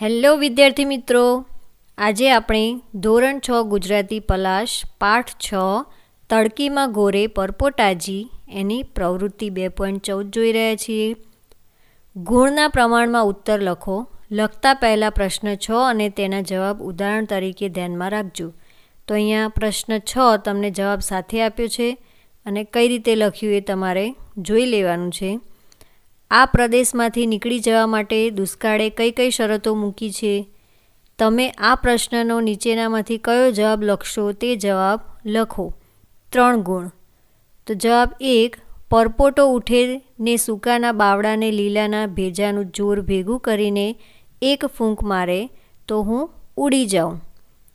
Hello વિદ્યાર્થી મિત્રો. આજે આપણે ધોરણ છ ગુજરાતી પલાશ, પાઠ છ, તડકીમાં ગોરે પરપોટાજી એની પ્રવૃત્તિ બે પોઈન્ટ ચૌદ જોઈ રહ્યા છીએ. ગુણના પ્રમાણમાં ઉત્તર લખો. લખતા પહેલાં પ્રશ્ન છ અને તેના જવાબ ઉદાહરણ તરીકે ધ્યાનમાં રાખજો. તો અહીંયા પ્રશ્ન છ તમને જવાબ સાથે આપ્યો છે અને કઈ રીતે લખ્યું એ તમારે જોઈ લેવાનું છે. આ પ્રદેશમાંથી નીકળી જવા માટે દુષ્કાળે કઈ કઈ શરતો મૂકી છે? તમે આ પ્રશ્નનો નીચેનામાંથી કયો જવાબ લખશો તે જવાબ લખો. ત્રણ ગુણ. તો જવાબ એક, પરપોટો ઉઠે ને સૂકાના બાવડાને લીલાના ભેજાનું જોર ભેગું કરીને એક ફૂંક મારે તો હું ઉડી જાઉં.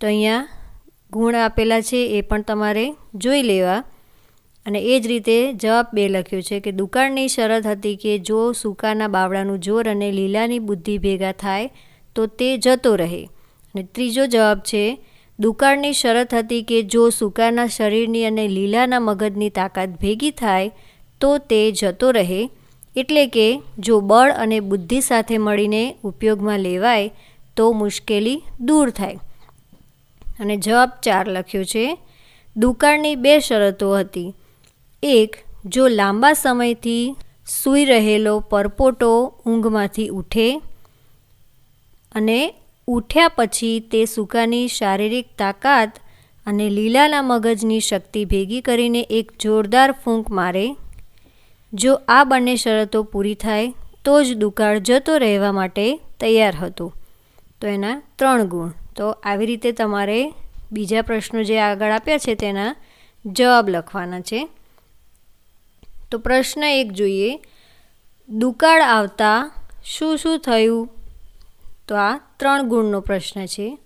તો અહીંયા ગુણ આપેલા છે એ પણ તમારે જોઈ લેવા. અને એ જ રીતે જવાબ બે લખ્યો છે કે, દુકાળની શરત હતી કે જો સૂકાના બાવળાનું જોર અને લીલાની બુદ્ધિ ભેગા થાય, તો તે જતો રહે. અને ત્રીજો જવાબ છે, દુકાળની શરત હતી કે જો સૂકાના શરીરની અને લીલાના મગજની તાકાત ભેગી થાય, તો તે જતો રહે. એટલે કે, જો બળ અને બુદ્ધિ સાથે મળીને ઉપયોગમાં લેવાય, તો મુશ્કેલી દૂર થાય. અને જવાબ ચાર લખ્યો છે, દુકાળની બે શરતો હતી. એક જો લાંબા સમયથી સૂઈ રહેલો પરપોટો ઊંઘમાંથી ઉઠે અને ઉઠ્યા પછી તે સૂકાની શારીરિક તાકાત અને લીલાના મગજની શક્તિ ભેગી કરીને એક જોરદાર ફૂંક મારે, જો આ બંને શરતો પૂરી થાય, તો જ દુકાળ જતો રહેવા માટે તૈયાર હતો. તો એના ત્રણ ગુણ. તો આવી રીતે તમારે બીજા પ્રશ્નો જે આગળ આપ્યા છે તેના જવાબ લખવાના છે. તો પ્રશ્ન એક જોઈએ. દુકાળ આવતા શું શું થયું? તો આ ત્રણ ગુણનો પ્રશ્ન છે.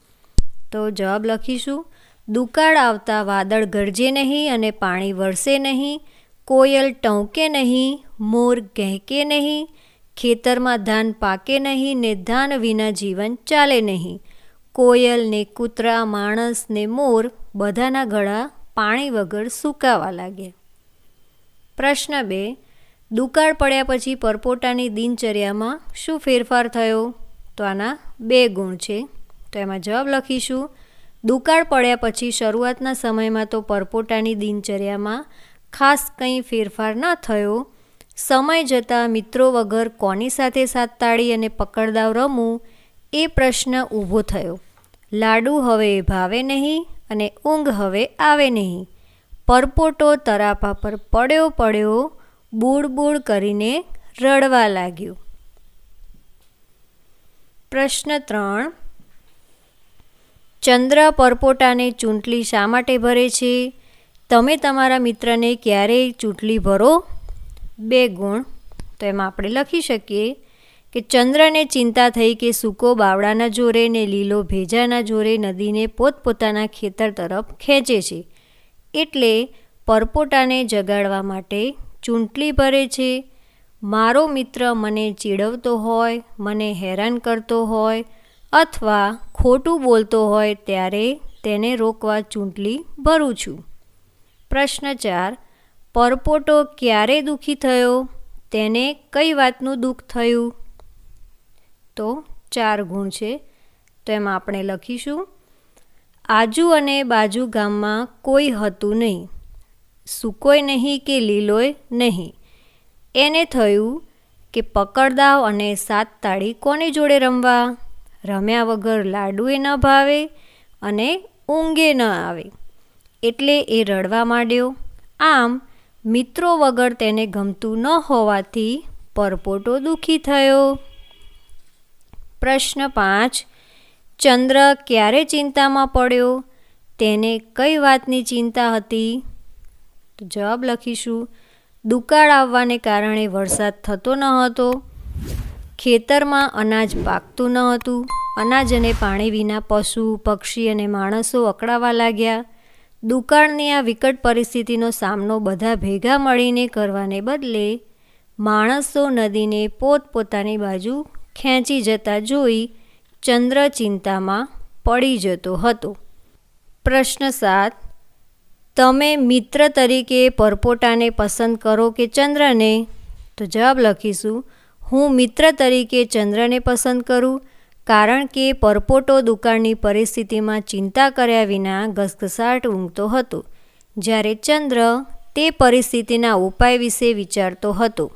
તો જવાબ લખીશું. દુકાળ આવતા વાદળ ગરજે નહીં અને પાણી વરસે નહીં. કોયલ ટંકે નહીં, મોર કહેકે નહીં. ખેતરમાં ધાન પાકે નહીં ને ધાન વિના જીવન ચાલે નહીં. કોયલ ને કૂતરા, માણસ ને મોર બધાના ગળા પાણી વગર સૂકાવા લાગ્યા પ્રશ્ન બે, દુકાળ પડ્યા પછી પરપોટાની દિનચર્યામાં શું ફેરફાર થયો? તો આના બે ગુણ છે. તો એમાં જવાબ લખીશું. દુકાળ પડ્યા પછી શરૂઆતના સમયમાં તો પરપોટાની દિનચર્યામાં ખાસ કંઈ ફેરફાર ન થયો. સમય જતાં મિત્રો વગર કોની સાથે સાતતાળી અને પકડદાવ રમવું? એ પ્રશ્ન ઊભો થયો. લાડુ હવે ભાવે નહીં અને ઊંઘ હવે આવે નહીં. પરપોટો તરાપા પર પડ્યો પડ્યો બૂળ બૂળ કરીને રડવા લાગ્યો. પ્રશ્ન ત્રણ. ચંદ્ર પરપોટાને ચૂંટલી શા માટે ભરે છે? તમે તમારા મિત્રને ક્યારેય ચૂંટલી ભરો? બે ગુણ. તો એમાં આપણે લખી શકીએ કે ચંદ્રને ચિંતા થઈ કે સૂકો બાવડાના જોરે ને લીલો ભેજાના જોરે નદીને પોતપોતાના ખેતર તરફ ખેંચે છે. એટલે પરપોટાને જગાડવા માટે ચૂંટલી ભરે છે. મારો મિત્ર મને ચીડવતો હોય, મને હેરાન કરતો હોય અથવા ખોટું બોલતો હોય ત્યારે તેને રોકવા ચૂંટલી ભરું છું. પ્રશ્ન ચાર, પરપોટો ક્યારે દુઃખી થયો? તેને કઈ વાતનું દુઃખ થયું? તો ચાર ગુણ છે. તો એમાં આપણે લખીશું. આજુ અને બાજુ ગામમાં કોઈ હતું નહીં. સૂકોય નહીં કે લીલોય નહીં. એને થયું કે પકડદાવ અને સાત તાળી કોની જોડે રમવા? રમ્યા વગર લાડુએ ન ભાવે અને ઊંઘે ન આવે. એટલે એ રડવા માંડ્યો. આમ મિત્રો વગર તેને ગમતું ન હોવાથી પરપોટો દુઃખી થયો. પ્રશ્ન પાંચ. ચંદ્ર ક્યારે ચિંતામાં પડ્યો? તેને કઈ વાતની ચિંતા હતી? તો જવાબ લખીશું. દુકાળ આવવાને કારણે વરસાદ થતો ન હતો. ખેતરમાં અનાજ પાકતું ન હતું. અનાજ અને પાણી વિના પશુ, પક્ષી અને માણસો અકળાવા લાગ્યા. દુકાળની આ વિકટ પરિસ્થિતિનો સામનો બધા ભેગા મળીને કરવાને બદલે માણસો નદીને પોતપોતાની બાજુ ખેંચી જતા જોઈ ચંદ્ર ચિંતામાં પડી જતો હતો. પ્રશ્ન સાત, તમે મિત્ર તરીકે પરપોટાને પસંદ કરો કે ચંદ્રને? તો જવાબ લખીશું, હું મિત્ર તરીકે ચંદ્રને પસંદ કરું, કારણ કે પરપોટો દુકાળની પરિસ્થિતિમાં ચિંતા કર્યા વિના ઘસઘસાટ ઊંઘતો હતો, જ્યારે ચંદ્ર તે પરિસ્થિતિના ઉપાય વિશે વિચારતો હતો.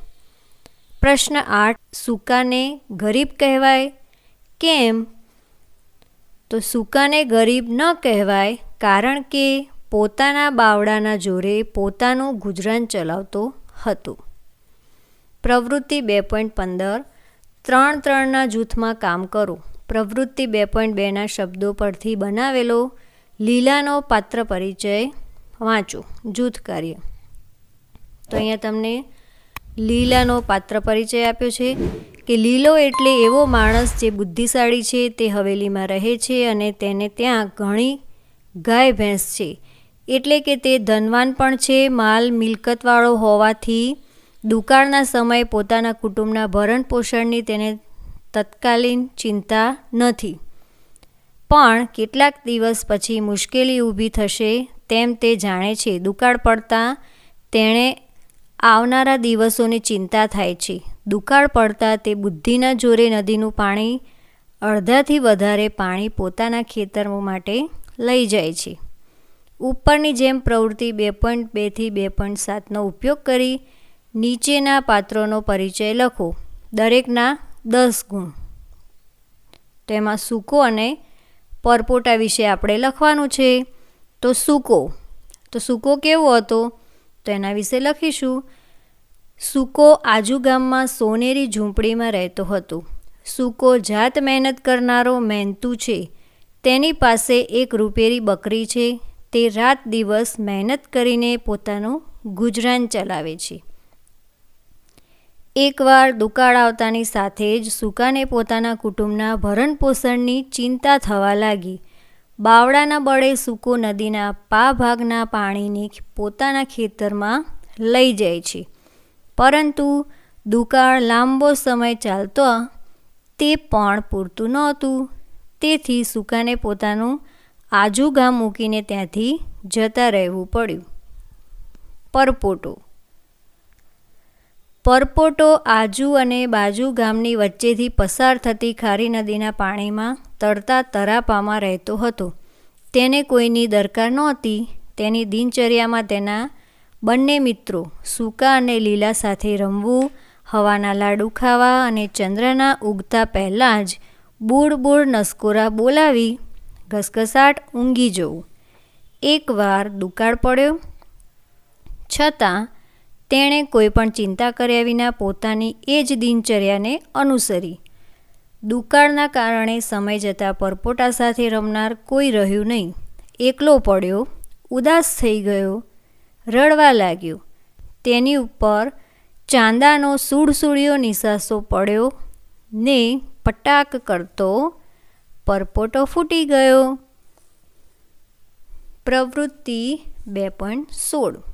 પ્રશ્ન આઠ, સુકાને ગરીબ કહેવાય? કેમ? તો સૂકાને ગરીબ ન કહેવાય કારણ કે પોતાના બાવડાના જોરે પોતાનું ગુજરાન ચલાવતો હતો. પ્રવૃત્તિ બે પોઈન્ટ પંદર, ત્રણ ત્રણના જૂથમાં કામ કરો. પ્રવૃત્તિ બે પોઈન્ટ બેના શબ્દો પરથી બનાવેલો લીલાનો પાત્ર પરિચય વાંચો, જૂથ કાર્ય. તો અહીંયા તમને લીલાનો પાત્ર પરિચય આપ્યો છે કે લીલો એટલે એવો માણસ જે બુદ્ધિશાળી છે, તે હવેલીમાં રહે છે અને તેને ત્યાં ઘણી ગાય, ભેંસ છે. એટલે કે તે ધનવાન પણ છે, માલ મિલકતવાળો હોવાથી દુકાળના સમયે પોતાના કુટુંબના ભરણ પોષણની તેને તત્કાલીન ચિંતા નથી. પણ કેટલાક દિવસ પછી મુશ્કેલી ઊભી થશે તેમ તે જાણે છે. દુકાળ પડતાં તેણે આવનારા દિવસોની ચિંતા થાય છે. દુકાળ પડતાં તે બુદ્ધિના જોરે નદીનું પાણી, અડધાથી વધારે પાણી પોતાના ખેતરો માટે લઈ જાય છે. ઉપરની જેમ પ્રવૃત્તિ બે પોઈન્ટ બેથી બે પોઈન્ટ સાતનો ઉપયોગ કરી નીચેના પાત્રોનો પરિચય લખો. દરેકના દસ ગુણ. તેમાં સૂકો અને પરપોટા વિશે આપણે લખવાનું છે. તો સૂકો. તો સૂકો કેવો હતો? તો એના વિશે લખીશું. સૂકો આજુ ગામમાં સોનેરી ઝૂંપડીમાં રહેતો હતો. સુકો જાત મહેનત કરનારો મહેનતુ છે. તેની પાસે એક રૂપેરી બકરી છે. તે રાત દિવસ મહેનત કરીને પોતાનું ગુજરાન ચલાવે છે. એકવાર દુકાળ આવતાની સાથે જ સુકાને પોતાના કુટુંબના ભરણપોષણની ચિંતા થવા લાગી. બાવડાના બળે સૂકો નદીના પા ભાગના પાણીની પોતાના ખેતરમાં લઈ જાય છે. પરંતુ દુકાળ લાંબો સમય ચાલતો તે પણ પૂરતું નહોતું. તેથી સુકાને પોતાનું આજુ ગામ મૂકીને ત્યાંથી જતા રહેવું પડ્યું. પરપોટો પરપોટો આજુ અને બાજુ ગામની વચ્ચેથી પસાર થતી ખારી નદીના પાણીમાં તરતા તરાપામાં રહેતો હતો. તેને કોઈની દરકાર નહોતી. તેની દિનચર્યામાં તેના બંને મિત્રો સૂકા અને લીલા સાથે રમવું, હવાના લાડુ ખાવા અને ચંદ્રના ઉગતા પહેલાં જ બૂળ બૂળ નસકોરા બોલાવી ઘસઘસાટ ઊંઘી જવું. એકવાર દુકાળ પડ્યો. છતાં તેણે કોઈ પણ ચિંતા કર્યા વિના પોતાની એ જ દિનચર્યાને અનુસરી. દુકાળના કારણે સમય જતાં પરપોટા સાથે રમનાર કોઈ રહ્યું નહીં. એકલો પડ્યો, ઉદાસ થઈ ગયો, રડવા લાગ્યો. તેની ઉપર ચાંદાનો સુડસુડિયો નિશાસો પડ્યો ને પટાક કરતો પરપોટો ફૂટી ગયો. પ્રવૃત્તિ બે પોઈન્ટ સોળ.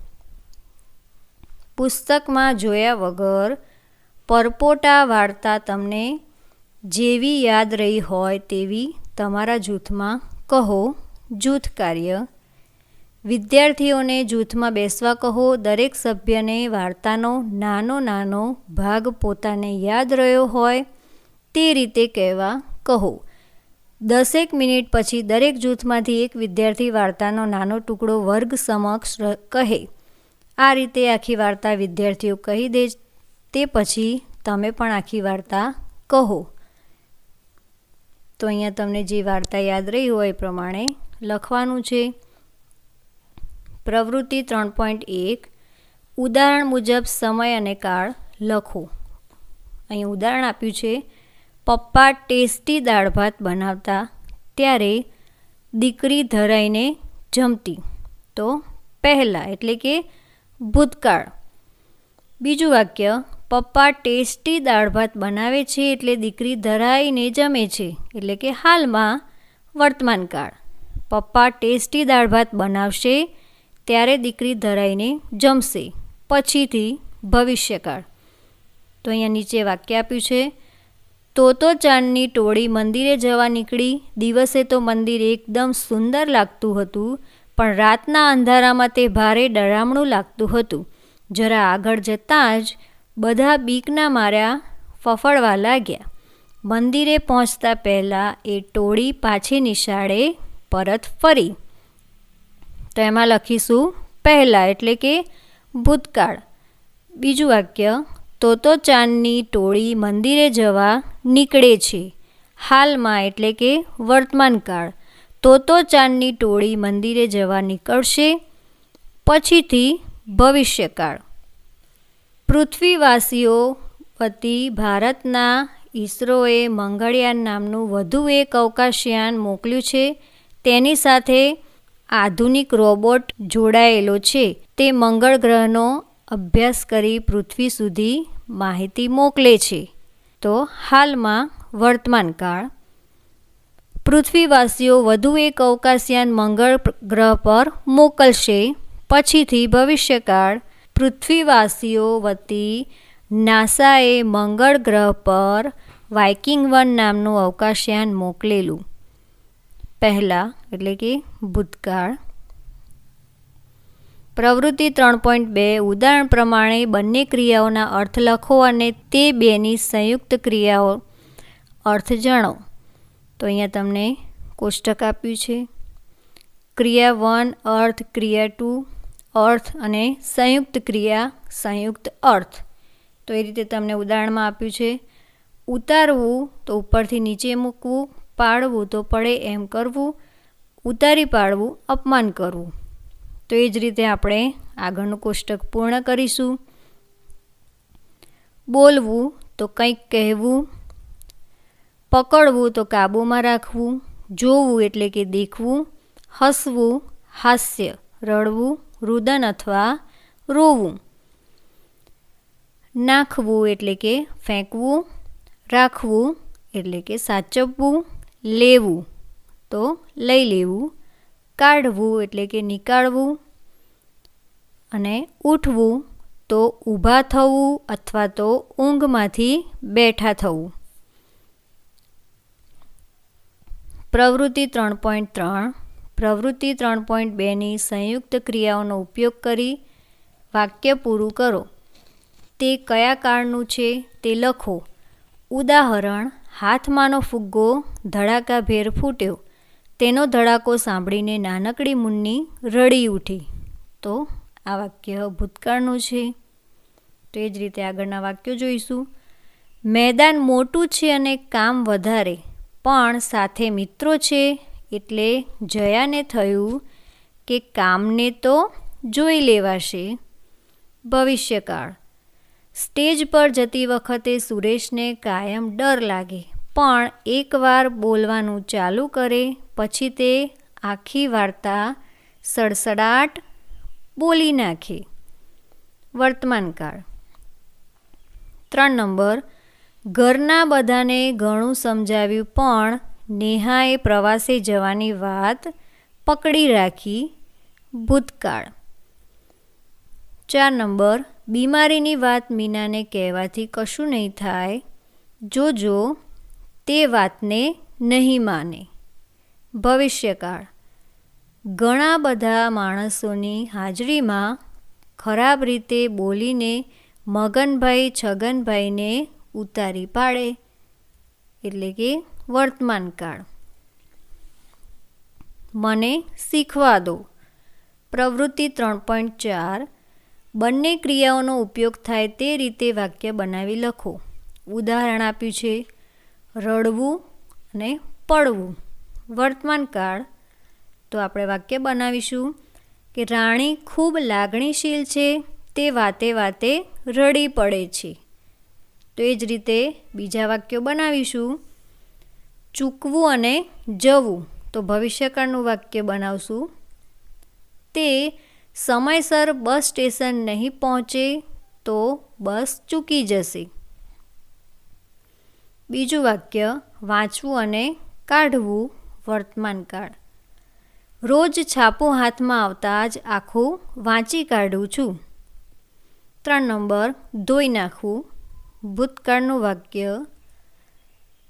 પુસ્તકમાં જોયા વગર પરપોટા વાર્તા તમને જેવી યાદ રહી હોય તેવી તમારા જૂથમાં કહો. જૂથ કાર્ય. વિદ્યાર્થીઓને જૂથમાં બેસવા કહો. દરેક સભ્યને વાર્તાનો નાનો નાનો ભાગ પોતાને યાદ રહ્યો હોય તે રીતે કહેવા કહો. દસેક મિનિટ પછી દરેક જૂથમાંથી એક વિદ્યાર્થી વાર્તાનો નાનો ટુકડો વર્ગ સમક્ષ કહે. આ રીતે આખી વાર્તા વિદ્યાર્થીઓ કહી દે તે પછી તમે પણ આખી વાર્તા કહો. તો અહીંયા તમને જે વાર્તા યાદ રહી હોય એ પ્રમાણે લખવાનું છે. પ્રવૃત્તિ ત્રણ પોઈન્ટ એક, ઉદાહરણ મુજબ સમય અને કાળ લખો. અહીં ઉદાહરણ આપ્યું છે, પપ્પા ટેસ્ટી દાળ ભાત બનાવતા ત્યારે દીકરી ધરાઈને જમતી. તો પહેલાં એટલે કે ભૂતકાળ. બીજું વાક્ય, પપ્પા ટેસ્ટી દાળ ભાત બનાવે છે એટલે દીકરી ધરાઈને જમે છે, એટલે કે હાલમાં વર્તમાનકાળ પપ્પા ટેસ્ટી દાળ ભાત બનાવશે ત્યારે દીકરી ધરાઈને જમશે, પછીથી ભવિષ્યકાળ. તો અહીંયા નીચે વાક્ય આપ્યું છે તોતો ચાંદની ટોળી મંદિરે જવા નીકળી, દિવસે તો મંદિર એકદમ સુંદર લાગતું હતું પણ રાતના અંધારામાં તે ભારે ડરામણું લાગતું હતું. જરા આગળ જતાં જ બધા બીકના માર્યા ફફડવા લાગ્યા. મંદિરે પહોંચતા પહેલાં એ ટોળી પાછી નિશાળે પરત ફરી. તો એમાં લખીશું, પહેલાં એટલે કે ભૂતકાળ. બીજું વાક્ય તો તો ચાંદની ટોળી મંદિરે જવા નીકળે છે. હાલમાં એટલે કે વર્તમાનકાળ. તો ચાંદની ટોળી મંદિરે જવા નીકળશે. પછીથી ભવિષ્યકાળ. પૃથ્વીવાસીઓ વતી ભારતના ઈસરોએ મંગળયાન નામનું વધુ એક અવકાશયાન મોકલ્યું છે. તેની સાથે આધુનિક રોબોટ જોડાયેલો છે. તે મંગળ ગ્રહનો અભ્યાસ કરી પૃથ્વી સુધી માહિતી મોકલે છે. તો હાલમાં વર્તમાનકાળ પૃથ્વીવાસીઓ વધુ એક અવકાશયાન મંગળ ગ્રહ પર મોકલશે. પછીથી ભવિષ્યકાળ પૃથ્વીવાસીઓ વતી નાસાએ મંગળ ગ્રહ પર વાઇકિંગ વન નામનું અવકાશયાન મોકલેલું. પહેલાં એટલે કે ભૂતકાળ. પ્રવૃત્તિ ત્રણ પોઈન્ટ બે, ઉદાહરણ પ્રમાણે બંને ક્રિયાઓના અર્થ લખો અને તે બેની સંયુક્ત ક્રિયાઓ અર્થ જાણો. તો અહીંયા તમને કોષ્ટક આપ્યું છે. ક્રિયા વન, અર્થ, ક્રિયા ટુ, અર્થ અને સંયુક્ત ક્રિયા, સંયુક્ત અર્થ. તો એ રીતે તમને ઉદાહરણમાં આપ્યું છે. ઉતારવું તો ઉપરથી નીચે મૂકવું, પાડવું તો પડે એમ કરવું, ઉતારી પાડવું, અપમાન કરવું. તો એ જ રીતે આપણે આગળનું કોષ્ટક પૂર્ણ કરીશું. બોલવું તો કંઈક કહેવું પકડવું તો કાબૂમાં રાખવું, જોવું એટલે કે દેખવું, હસવું, હાસ્ય, રડવું, રુદન અથવા રોવું. નાખવું એટલે કે ફેંકવું, રાખવું એટલે કે સાચવવું, લેવું તો લઈ લેવું, કાઢવું એટલે કે નીકાળવું અને ઉઠવું તો ઊભા થવું અથવા તો ઊંઘમાંથી બેઠા થવું. પ્રવૃત્તિ ત્રણ પોઈન્ટ ત્રણ. પ્રવૃત્તિ ત્રણ પોઈન્ટ બેની સંયુક્ત ક્રિયાઓનો ઉપયોગ કરી વાક્ય પૂરું કરો. તે કયા કાળનું છે તે લખો. ઉદાહરણ, હાથમાંનો ફુગ્ગો ધડાકાભેર ફૂટ્યો. તેનો ધડાકો સાંભળીને નાનકડી મુન્ની રડી ઉઠી. તો આ વાક્ય ભૂતકાળનું છે. તો એ જ રીતે આગળના વાક્યો જોઈશું. મેદાન મોટું છે અને કામ વધારે. પણ સાથે મિત્રો છે, એટલે જયાને થયું કે કામને તો જોઈ લેવાશે. ભવિષ્યકાળ. સ્ટેજ પર જતી વખતે સુરેશને કાયમ ડર લાગે, પણ એકવાર બોલવાનું ચાલુ કરે, પછી તે આખી વાર્તા સડસડાટ બોલી નાખે. વર્તમાનકાળ. ત્રણ નંબર ઘરના બધાને ઘણું સમજાવ્યું, પણ નેહાએ પ્રવાસે જવાની વાત પકડી રાખી ભૂતકાળ. ચાર નંબર, બીમારીની વાત મીનાને કહેવાથી કશું નહીં થાય. જોજો, તે વાતને નહીં માને. ભવિષ્યકાળ. ઘણા બધા માણસોની હાજરીમાં ખરાબ રીતે બોલીને મગનભાઈ છગનભાઈને ઉતારી પાડે, એટલે કે વર્તમાન કાળ. મને શીખવા દો. પ્રવૃત્તિ ત્રણ પોઈન્ટ ચાર, બંને ક્રિયાઓનો ઉપયોગ થાય તે રીતે વાક્ય બનાવી લખો. ઉદાહરણ આપ્યું છે, રડવું અને પડવું. વર્તમાન કાળ. તો આપણે વાક્ય બનાવીશું કે રાણી ખૂબ લાગણીશીલ છે, તે વાતે વાતે રડી પડે છે. તો એ જ રીતે બીજા વાક્યો બનાવીશું. ચૂકવું અને જવું તો ભવિષ્યકાળનું વાક્ય બનાવશું. તે સમયસર બસ સ્ટેશન નહીં પહોંચે તો બસ ચૂકી જશે. બીજું વાક્ય, વાંચવું અને કાઢવું વર્તમાનકાળ રોજ છાપું હાથમાં આવતા જ આખું વાંચી કાઢું છું. ત્રણ નંબર, ધોઈ નાખવું. ભૂતકાળનું વાક્ય,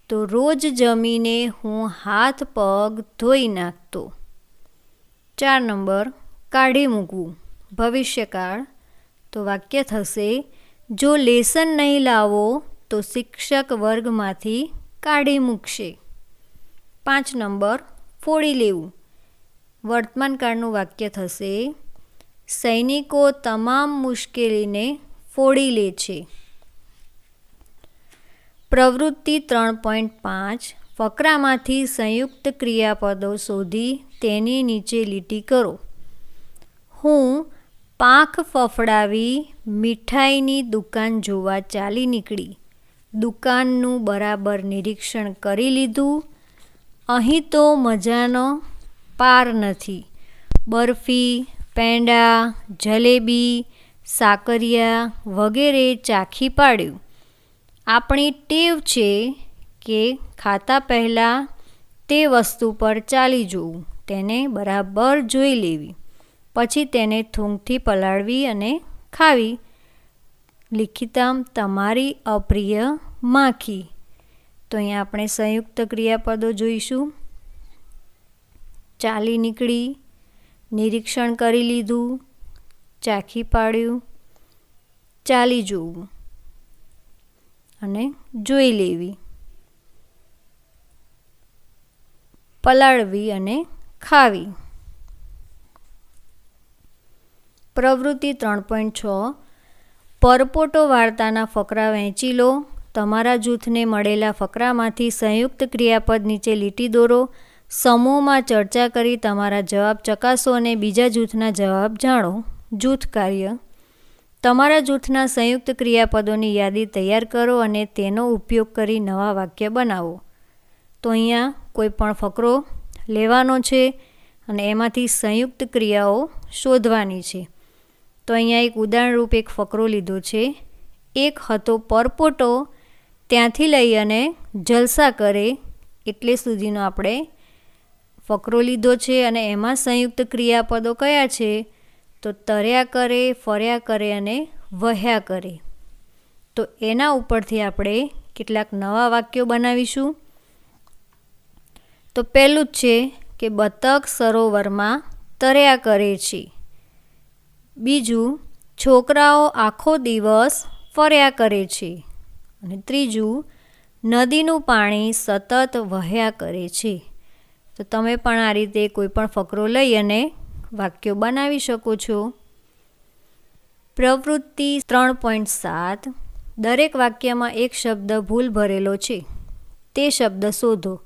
તો રોજ જમીને હું હાથ પગ ધોઈ નાખતો. ચાર નંબર, કાઢી મૂકવું. ભવિષ્યકાળ, તો વાક્ય થશે, જો લેસન નહીં લાવો, તો શિક્ષક વર્ગમાંથી કાઢી મૂકશે. પાંચ નંબર, ફોડી લેવું. વર્તમાનકાળનું વાક્ય થશે, સૈનિકો તમામ મુશ્કેલીને ફોડી લે છે. પ્રવૃત્તિ ત્રણ પોઈન્ટ પાંચ ફકરામાંથી સંયુક્ત ક્રિયાપદો શોધી તેની નીચે લીટી કરો. હું પાંખ ફફડાવી મીઠાઈની દુકાન જોવા ચાલી નીકળી. દુકાનનું બરાબર નિરીક્ષણ કરી લીધું. અહીં તો મજાનો પાર નથી. બરફી, પેંડા, જલેબી, સાકરિયા વગેરે ચાખી પાડ્યું. આપણી ટેવ છે કે ખાતા પહેલાં તે વસ્તુ પર ચાલી જવું, તેને બરાબર જોઈ લેવી, પછી તેને થૂંકથી પલાળવી અને ખાવી. લિખિતામ, તમારી અપ્રિય માખી. તો અહીંયા આપણે સંયુક્ત ક્રિયાપદો જોઈશું. ચાલી નીકળી, નિરીક્ષણ કરી લીધું, ચાખી પાડ્યું, ચાલી જોવું. અને જોઈ લેવી. પલાળવી અને ખાવી. પ્રવૃત્તિ ત્રણ પોઈન્ટ છ. પરપોટો વાર્તાના ફકરા વહેંચી લો. તમારા જૂથને મળેલા ફકરામાંથી સંયુક્ત ક્રિયાપદ નીચે લીટી દોરો. સમૂહમાં ચર્ચા કરી તમારા જવાબ ચકાસો અને બીજા જૂથના જવાબ જાણો. જૂથ કાર્ય તમારા જૂથના સંયુક્ત ક્રિયાપદોની યાદી તૈયાર કરો અને તેનો ઉપયોગ કરી નવા વાક્ય બનાવો. તો અહીંયા કોઈ પણ ફકરો લેવાનો છે અને એમાંથી સંયુક્ત ક્રિયાઓ શોધવાની છે. તો અહીંયા એક ઉદાહરણરૂપ એક ફકરો લીધો છે. એક હતો પરપોટો, ત્યાંથી લઈ અને જલસા કરે એટલે સુધીનો આપણે ફકરો લીધો છે અને એમાં સંયુક્ત ક્રિયાપદો કયા છે? તો તર્યા કરે, ફર્યા કરે અને વહ્યા કરે. તો એના ઉપરથી આપણે કેટલાક નવા વાક્યો બનાવીશું. તો પહેલું જ છે કે બતક સરોવરમાં તર્યા કરે છે. બીજું, છોકરાઓ આખો દિવસ ફર્યા કરે છે. અને ત્રીજું, નદીનું પાણી સતત વહ્યા કરે છે. તો તમે પણ આ રીતે કોઈ પણ ફકરો લઈ અને વાક્યો બનાવી શકો છો? પ્રવૃત્તિ ત્રણ પોઈન્ટ સાત. દરેક વાક્યમાં એક શબ્દ ભૂલ ભરેલો છે. તે શબ્દ શોધો.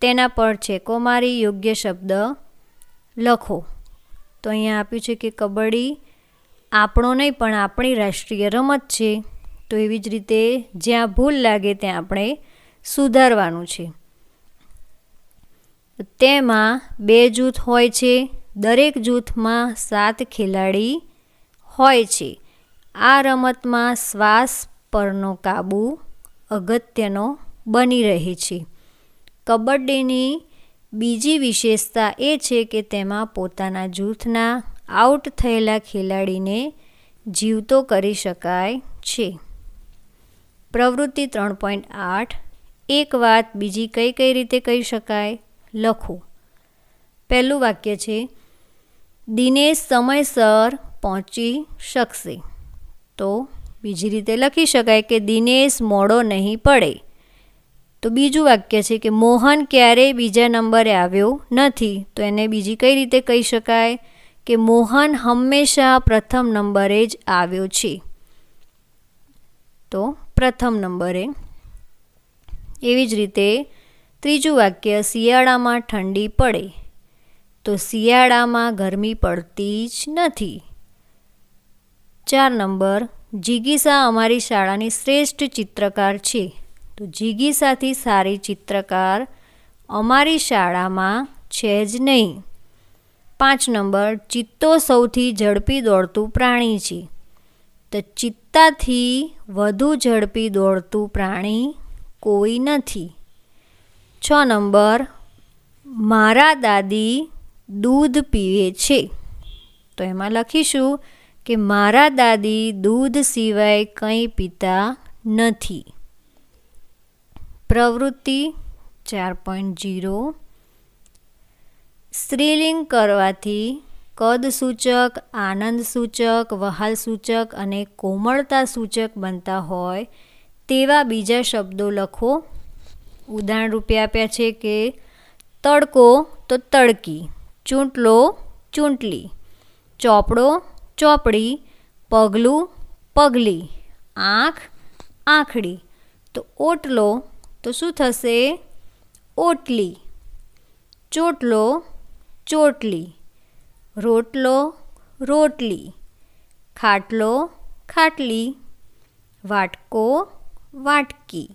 તેના પર છે કોમારી યોગ્ય શબ્દ લખો. તો અહીંયા આપ્યું છે કે કબડ્ડી આપણો નહીં, પણ આપણી રાષ્ટ્રીય રમત છે. તો એવી જ રીતે જ્યાં ભૂલ લાગે ત્યાં આપણે સુધારવાનું છે. તેમાં બે જૂથ હોય છે. દરેક જૂથમાં સાત ખેલાડી હોય છે. આ રમતમાં શ્વાસ પરનો કાબુ અગત્યનો બની રહે છે. કબડ્ડીની બીજી વિશેષતા એ છે કે તેમાં પોતાના જૂથના આઉટ થયેલા ખેલાડીને જીવતો કરી શકાય છે. પ્રવૃત્તિ ત્રણ પોઈન્ટ આઠ, એક વાત બીજી કઈ કઈ રીતે કહી શકાય? લખો. પહેલું વાક્ય છે દિનેશ સમયસર પહોંચી શકશે. તો બીજી રીતે લખી શકાય કે દિનેશ મોડો નહીં પડે. તો બીજું વાક્ય છે કે મોહન ક્યારેય બીજા નંબરે આવ્યો નથી. તો એને બીજી કઈ રીતે કહી શકાય? કે મોહન હંમેશા પ્રથમ નંબરે જ આવ્યો છે. તો પ્રથમ નંબરે એવી જ રીતે ત્રીજું વાક્ય શિયાળામાં ઠંડી પડે. તો શિયાળામાં ગરમી પડતી જ નથી. ચાર નંબર, જીગીસા અમારી શાળાની શ્રેષ્ઠ ચિત્રકાર છે. તો જીગીસાથી સારી ચિત્રકાર અમારી શાળામાં છે જ નહીં. પાંચ નંબર, ચિત્તો સૌથી ઝડપી દોડતું પ્રાણી છે. તો ચિત્તાથી વધુ ઝડપી દોડતું પ્રાણી કોઈ નથી. છ નંબર, મારા દાદી દૂધ પીવે છે. તો એમાં લખીશું કે મારા દાદી દૂધ સિવાય કંઈ પીતા નથી. પ્રવૃત્તિ ચાર પોઈન્ટ જીરો સ્ત્રીલિંગ કરવાથી કદ સૂચક, આનંદ સૂચક, વહાલ સૂચક અને કોમળતા સૂચક બનતા હોય તેવા બીજા શબ્દો લખો. ઉદાહરણ રૂપે આપ્યા છે કે તડકો તો તડકી. ચૂંટલો ચૂંટલી ચોપડો ચોપડી પગલું પગલી આંખ આંખડી તો ઓટલો તો શું થશે ઓટલી ચોટલો ચોટલી રોટલો રોટલી ખાટલો ખાટલી વાટકો વાટકી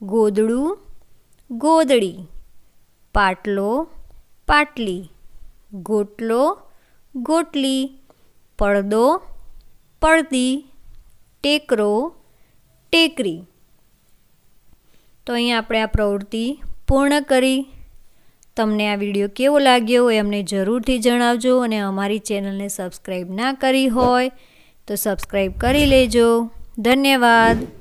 ગોદડું ગોદડી પાટલો પાટલી ગોટલો, ગોટલી, પડદો, પડદી, ટેકરો, ટેકરી. તો અહીં આપણે આ પ્રવૃત્તિ પૂર્ણ કરી. તમને આ વીડિયો કેવો લાગ્યો એ અમને જરૂરથી જણાવજો અને અમારી ચેનલને સબસ્ક્રાઈબ ના કરી હોય તો સબસ્ક્રાઈબ કરી લેજો. ધન્યવાદ.